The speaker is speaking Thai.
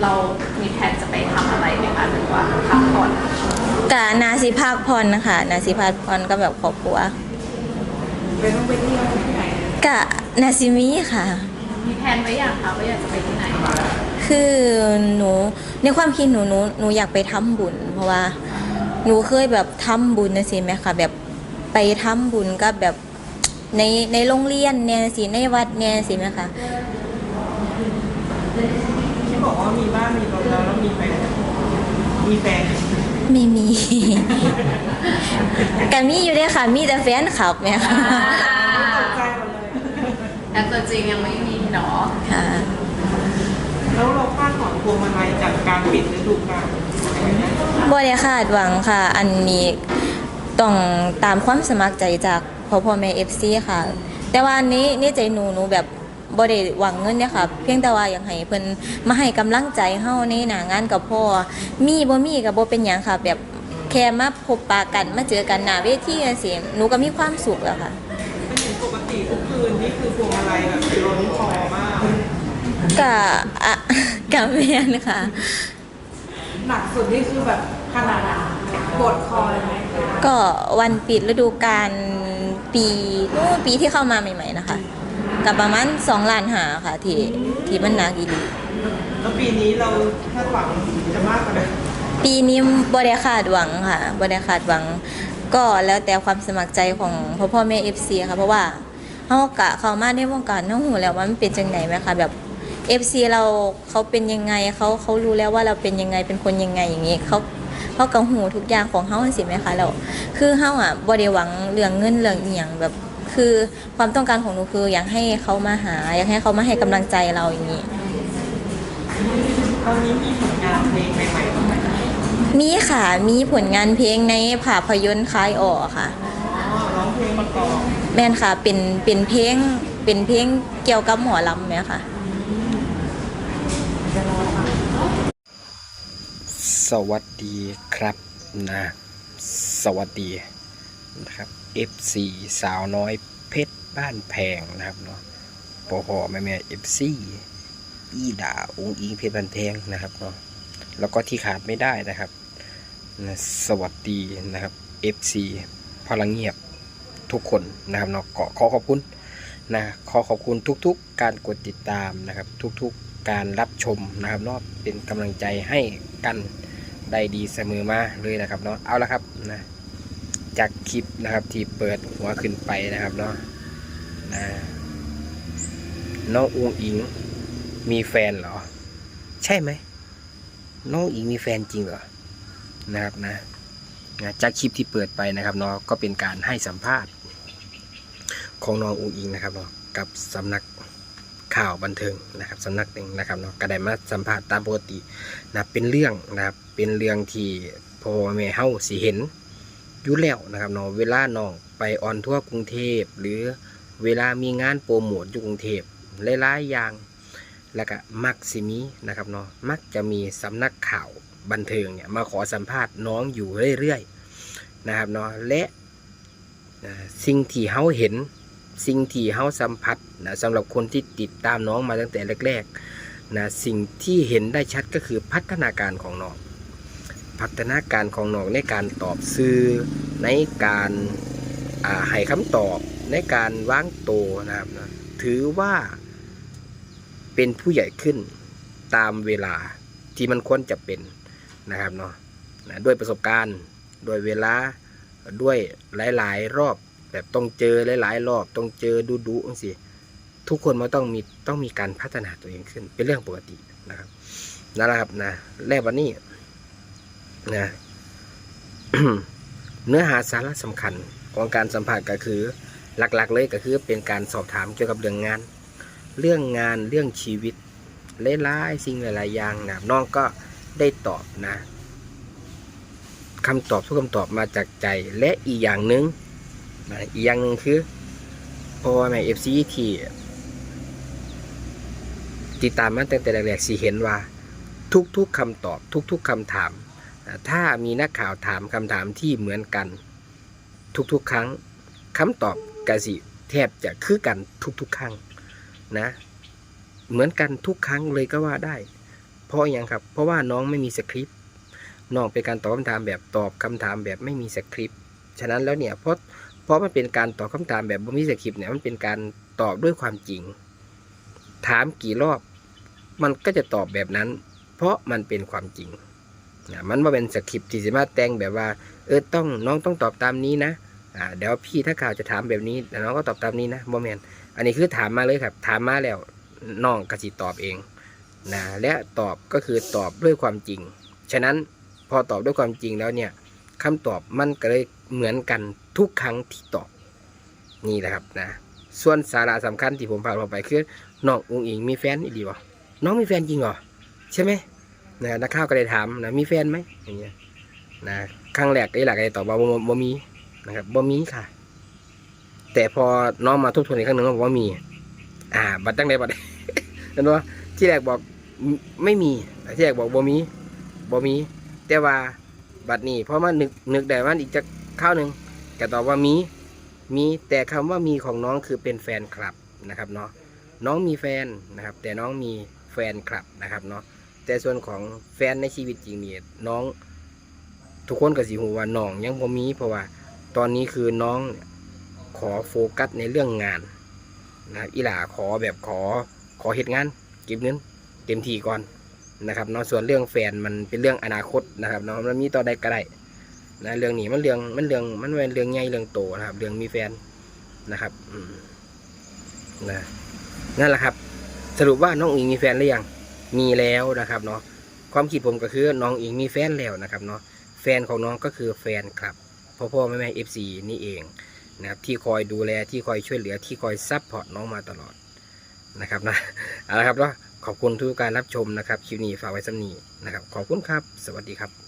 เดือนเรามีแผนจะไปทำอะไรไหมคะหรือว่าพักผ่อนกะนาสิภาคพรนะคะนาสิภาคพรก็แบบครอบครัวไปต้องไปเที่ยวที่ไหนกะนาซิมิค่ะ มีแผนไว้อย่างคะว่าอยากจะไปที่ไหนคือหนูในความคิดหนูหนูหนูอยากไปทำบุญ เพราะว่า หนูเคยแบบทำบุญนะสิไหมคะแบบไปทำบุญกับแบบในในโรงเรียนเนี่ยสิในวัดเนี่ยสิไหมคะที่ บอกว่ามีบ้านมีรถแล้วแล้วมีแฟนมีแฟนไม่มีกันมีอยู่เด้อค่ะ มีแต่แฟนคลับไหมคะตกใจหมดเลยแต่ตัวจริงยังไม่มีเนาะค่ะแล้วเราคาดหวังพวงมาลัยจากการปิดฤดูกาลบ่ได้คาดหวังค่ะ อันนี้ต้องตามความสมัครใจจากพ่อพ่อแม่เอฟซีค่ะ แต่ว่าอันนี้นี่ใจหนูหนูแบบ บ่ได้หวังเงินเนี่ยค่ะ เพียงแต่ว่าอยากให้เพิ่นมาให้กำลังใจเฮาในหน้างานกับพ่อมีบ่มีก็บ่เป็นหยังค่ะ แบบแค่มาพบปะกันมาเจอกันหน้าเวทีจังซี่หนูก็มีความสุขแล้วค่ะ เป็นเห็นปกติทุกคืนนี่คือพวงมาลัยแบบล้นคอมากก็อะก็แม่นค่ะ หนักสุดนี่คือแบบขนาดปวดคอเลยไหมก็วันปิดฤดูกาลปีนู้นปีที่เข้ามาใหม่ ๆ นะคะ กับประมาณ2ล้านหาค่ะ ที่ที่มันหนักอีหลีแล้วปีนี้เราคาดหวังจะมากกว่าเดิมปีนี้บ่ได้คาดหวังค่ะบ่ได้คาดหวังก็แล้วแต่ความสมัครใจของพ่อพ่อแม่ FC ค่ะ เพราะว่าเฮากะเข้ามาในวงการเฮาหูแล้วว่ามันเป็นจังไดไหมคะแบบ FC เราเขาเป็นยังไงเขาเขารู้แล้วว่าเราเป็นยังไงเป็นคนยังไงอย่างนี้เขาเขากังหูทุกอย่างของเฮาสิไหมคะแล้วคือเฮาอะบ่ได้หวังเรื่องเงินเรื่องอีหยังแบบ คือความต้องการของหนูคืออยากให้เขามาหา อยากให้เขามาให้กำลังใจเราอย่างนี้ ตอนนี้มีผลงานเพลงใหม่ๆบ้างไหมมีค่ะ มีผลงานเพลงในภาพยนตร์คลายออกค่ะ อ๋อร้องเพลงประกอบแม่นค่ะ เป็น เป็นเพลง เป็นเพลงเกี่ยวกับหมอลำไหมค่ะ จะรอฟัง สวัสดีครับนะ สวัสดี นะครับ FC สาวน้อยเพชรบ้านแพงนะครับเนาะปอพอแม่แม่ FC อีด่าองค์อิงเพชรบ้านแพงนะครับเนาะแล้วก็ที่ขาดไม่ได้นะครับนะสวัสดีนะครับ FC พลังเงียบทุกคนนะครับเนาะขอขอขอบคุณนะขอขอบคุณทุกๆ การกดติดตามนะครับ ทุกๆการรับชมนะครับเนาะเป็นกำลังใจให้กันได้ดีเสมอมาเลยนะครับเนาะเอาละครับนะ จากคลิปนะครับที่เปิดหัวขึ้นไปนะครับเนาะนะน้องอุงอิงมีแฟนเหรอ ใช่ไหมน้องอิงมีแฟนจริงเหรอนะครับนะนะจากคลิปที่เปิดไปนะครับเนาะก็เป็นการให้สัมภาษณ์ ของน้องอุงอิงนะครับเนาะกับสำนักข่าวบันเทิงนะครับสำนักหนึ่งนะครับเนาะก็ได้มาสัมภาษณ์ตามปกตินะเป็นเรื่องนะครับเป็นเรื่องที่พ่อแม่เฮาสิเห็น อยู่แล้วนะครับเนาะเวลาน้องไปออนทั่วกรุงเทพ หรือเวลามีงานโปรโมทอยู่กรุงเทพหลายๆอย่าง แล้วก็มักสิมีนะครับเนาะมักจะมีสำนักข่าวบันเทิงเนี่ยมาขอสัมภาษณ์น้องอยู่เรื่อยๆนะครับเนาะและสิ่งที่เฮาเห็นสิ่งที่เฮาสัมผัสนะสำหรับคนที่ติดตามน้องมาตั้งแต่แรกๆนะสิ่งที่เห็นได้ชัดก็คือพัฒนาการของน้อง พัฒนาการของน้องในการตอบสื่อในการาให้คำตอบในการวางโตนะครับนะถือว่าเป็นผู้ใหญ่ขึ้นตามเวลาที่มันควรจะเป็นนะครับเนาะนะด้วยประสบการณ์ด้วยเวลาด้วยหลาย ๆ รอบแบบต้องเจอหลาย ๆ รอบต้องเจอดูดูๆสิทุกคนมันต้องมีต้องมีการพัฒนาตัวเองขึ้น เป็นเรื่องปกตินะครับนั่นแหละครับนะแรกวันนี้ นะเนื้อหาสาระสำคัญของการสัมผัสก็คือหลักๆ เลยก็คือเป็นการสอบถามเกี่ยวกับเรื่องงาน เรื่องงานเรื่องชีวิตหลายๆสิ่งหลาย ๆ อย่างนะน้องก็ได้ตอบนะคำตอบทุกคำตอบมาจากใจและอีกอย่างหนึ่งนะอีกอย่างหนึ่งคือพราะว่าแม่เอฟซีที่ติดตามมาตั้งแต่แรกๆสิเห็นว่า ทุกๆคำตอบ ทุก ๆคำถาม ถ้ามีนักข่าวถามคำถามที่เหมือนกัน ทุกๆ ครั้งคำตอบกสิแทบจะคือกันทุกๆ ครั้งนะ เหมือนกันทุกครั้งเลยก็ว่าได้ เพราะอย่างครับ เพราะว่าน้องไม่มีสคริปต์น้องเป็นการตอบคำถามแบบตอบคำถามแบบไม่มีสคริปต์ฉะนั้นแล้วเนี่ยเพราะเพราะมันเป็นการตอบคำถามแบบไม่มีสคริปต์เนี่ยมันเป็นการตอบด้วยความจริง ถามกี่รอบ มันก็จะตอบแบบนั้น เพราะมันเป็นความจริง มันว่าเป็นสคริปต์ที่สามารถแต่งแบบว่า เออต้องน้องต้องตอบตามนี้นะอ่าเดี๋ยวพี่ถ้าข่าวจะถามแบบนี้แต่น้องก็ตอบตามนี้นะบอแมนอันนี้คือถามมาเลยครับ ถามมาแล้วน้องกระสิตอบเองนะและตอบก็คือตอบด้วยความจริง ฉะนั้นพอตอบด้วยความจริงแล้วเนี่ยคำตอบมันก็เลยเหมือนกันทุกครั้งที่ตอบนี่แหละครับนะส่วนสาระสำคัญที่ผมพาเราไปคือน้องอุงอิงมีแฟนอีกดีวะน้องมีแฟนจริงเหรอใช่ไหม นะนักข่าวก็เลยถามนะมีแฟนไหมอย่างเงี้ยนะครั้งแรกไอ้หลักไอ้ตอบว่าบ่มีนะครับบ่มีค่ะ แต่พอน้องมาทบทวนอีกครั้งหนึ่งบอกว่ามี อ่า บัดตั้งใดบัดเห็นว่าที่แรกบอกไม่มีที่แรกบอกบ่มีบ่มี แต่ว่าบัดนี้เพราะมันนึกนึกได้ว่าอีกจะข้าวหนึ่งก็ตอบว่ามี มีแต่คำว่ามีของน้องคือเป็นแฟนคลับนะครับเนาะน้องมีแฟนนะครับ แต่น้องมีแฟนคลับนะครับเนาะ แต่ส่วนของแฟนในชีวิตจริงเนี่ยน้อง ทุกคนก็สิหูว่าน้องยังบ่มี เพราะว่าตอนนี้คือน้องขอโฟกัสในเรื่องงานนะครับอีหล่าขอแบบขอขอเหตุงานเก็บเงินเต็มที่ก่อนนะครับเนาะส่วนเรื่องแฟนมันเป็นเรื่องอนาคตนะครับเนาะมันมีต่อใดก็ได้นะเรื่องนี้มันเรื่องมันเรื่องมันเป็นเรื่องใหญ่เรื่องโตนะครับ เรื่องมีแฟนนะครับนะนั่นแหละครับ สรุปว่าน้องอิงมีแฟนหรือยัง มีแล้วนะครับเนาะความคิดผมก็คือน้องอิงมีแฟนแล้วนะครับเนาะแฟนของน้องก็คือแฟนคลับพ่อพ่อแม่แม่เอฟซีนี่เองนะครับที่คอยดูแลที่คอยช่วยเหลือที่คอยซัพพอร์ตน้องมาตลอดนะครับนะเอาละครับเนาะขอบคุณทุกการรับชมนะครับคลิปนี้ฝากไว้สำนีนะครับ ขอบคุณครับ สวัสดีครับ